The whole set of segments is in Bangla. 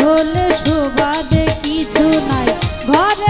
হলে শোভা কিছু নাই। ঘরে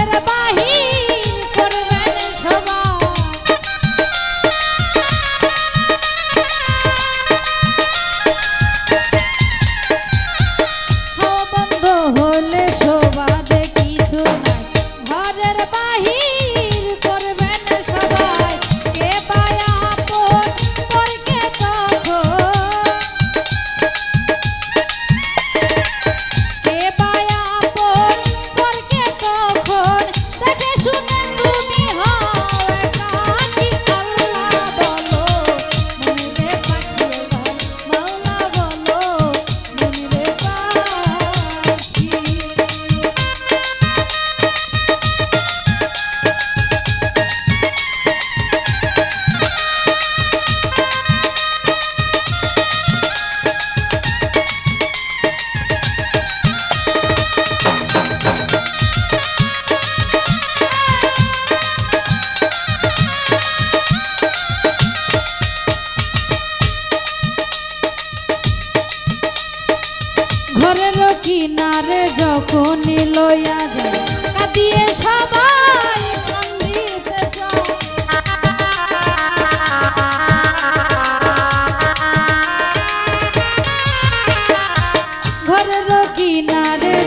ঘরের কিনারে যখন লইয়া যায় কাঁদিয়ে সবাই ঘরের কিনারে